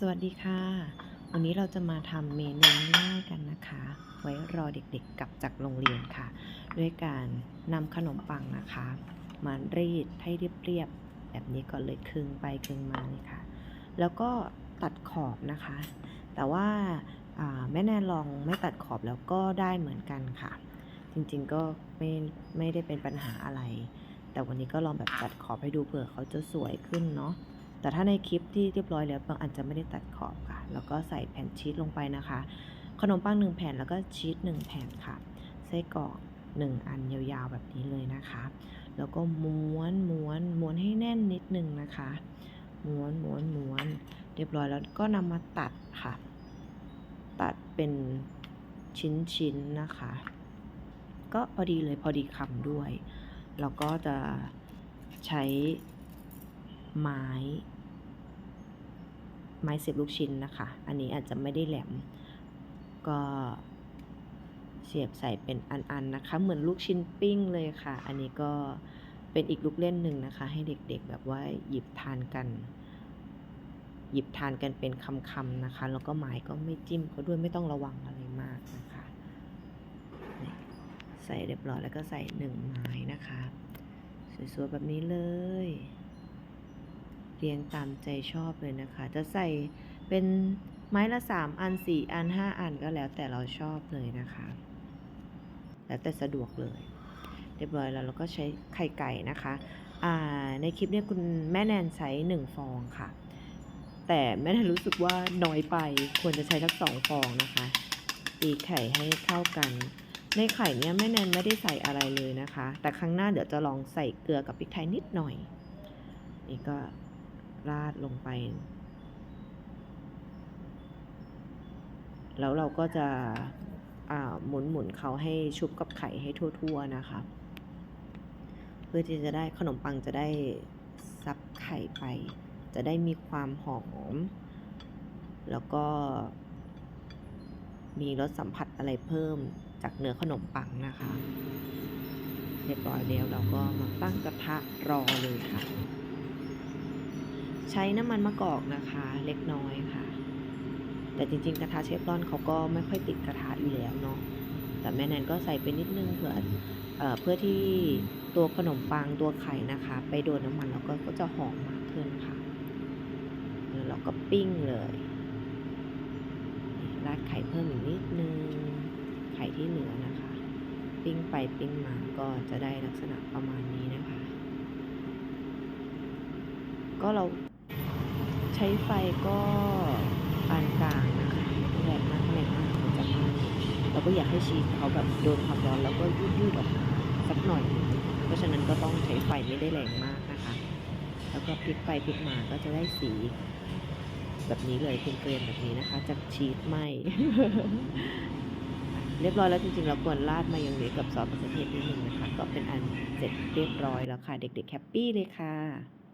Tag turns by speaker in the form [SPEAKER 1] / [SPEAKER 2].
[SPEAKER 1] สวัสดีค่ะ วันนี้เราจะมาทำเมนูง่ายๆกันนะคะ ไว้รอเด็กๆกลับจากโรงเรียนค่ะ ด้วยการนำขนมปังนะคะ มารีดให้เรียบๆแบบนี้ก่อนเลยครึงไปครึงมาเลยค่ะ แล้วก็ตัดขอบนะคะ แต่ว่าอ่าแม่แนนลองไม่ตัดขอบแล้วก็ได้เหมือนกันค่ะ จริงๆก็ไม่ไม่ได้เป็นปัญหาอะไร แต่วันนี้ก็ลองแบบตัดขอบให้ดูเผื่อเขาจะสวยขึ้นเนาะ แต่ถ้าในคลิปที่เรียบร้อยแล้วบางอันจะไม่ได้ตัดขอบค่ะ แล้วก็ใส่แผ่นชีสลงไปนะคะ ขนมปังหนึ่งแผ่นแล้วก็ชีสหนึ่งแผ่นค่ะไส้กรอกหนึ่งอันยาวๆแบบนี้เลยนะคะ แล้วก็ม้วนม้วนม้วนให้แน่นนิดนึงนะคะ ม้วนม้วนม้วนเรียบร้อยแล้วก็นำมาตัดค่ะ ตัดเป็นชิ้นๆนะคะ ก็พอดีเลยพอดีคำด้วย แล้วก็จะใช้ ไม้ ไม้เสียบลูกชิ้นนะคะ อันนี้อาจจะไม่ได้แหลม ก็เสียบใส่เป็นอันๆนะคะ เหมือนลูกชิ้นปิ้งเลยค่ะ อันนี้ก็เป็นอีกลูกเล่นหนึ่งนะคะ ให้เด็กๆแบบว่าหยิบทานกัน หยิบทานกันเป็นคำๆนะคะ แล้วก็ไม้ก็ไม่จิ้มเขาด้วยไม่ต้องระวังอะไรมากนะคะใส่เรียบร้อยแล้วก็ใส่หนึ่งไม้นะคะ สวยๆแบบนี้เลย เรียงตามใจชอบเลยนะคะ จะใส่เป็นไม้ละสามอันสี่อันห้าอันก็แล้วแต่เราชอบเลยนะคะ แล้วแต่สะดวกเลย เรียบร้อยแล้วเราก็ใช้ไข่ไก่นะคะอ่าในคลิปเนี้คุณแม่แนนใช้หนึ่งฟองค่ะ แต่แม่แนนรู้สึกว่าน้อยไปควรจะใช้สักสองฟองนะคะ ตีไข่ให้เข้ากันในไข่เนี้ยแม่แนนไม่ได้ใส่อะไรเลยนะคะ แต่ครั้งหน้าเดี๋ยวจะลองใส่เกลือกับพริกไทยนิดหน่อย นี่ก็ ราดลงไป แล้วเราก็จะหมุนหมุนเขาให้ชุบกับไข่ให้ทั่ว ๆ นะคะ เพื่อที่จะได้ขนมปังจะได้ซับไข่ไป จะได้มีความหอม แล้วก็มีรสสัมผัสอะไรเพิ่มจากเนื้อขนมปังนะคะ เรียบร้อยแล้วเราก็มาตั้งกระทะรอเลยค่ะ ใช้น้ำมันมะกอกนะคะ เล็กน้อยค่ะ แต่จริงๆกระทะเชฟรอนเขาก็ไม่ค่อยติดกระทะอยู่แล้วเนาะแต่แม่แนนก็ใส่ไปนิดนึงเผื่อเอ่อเพื่อที่ตัวขนมปังตัวไข่นะคะ ไปโดนน้ำมันแล้วก็ก็จะหอมมากขึ้นค่ะแล้วเราก็ปิ้งเลยราดไข่เพิ่มอีกนิดนึง ไข่ที่เหลือนะคะ ปิ้งไปปิ้งมาก็จะได้ลักษณะประมาณนี้นะคะ ก็เรา ใช้ไฟก็ปานกลางนะคะแรงมากไม่แรงมากจะไหม้เราก็อยากให้ชีสเขาแบบโดนความร้อนแล้วก็ยืดๆออกมาสักหน่อย เพราะฉะนั้นก็ต้องใช้ไฟไม่ได้แรงมากนะคะ แล้วก็พลิกไปพลิกมาก็จะได้สีแบบนี้เลยเกรียมๆแบบนี้นะคะ จากชีสไหมเรียบร้อยแล้วจริงๆเราควรราดมายองเนสกับซอสมะเขือเทศนิดนึงนะคะ ก็เป็นอันเสร็จเรียบร้อยแล้วค่ะ เด็กๆแฮปปี้เลยค่ะ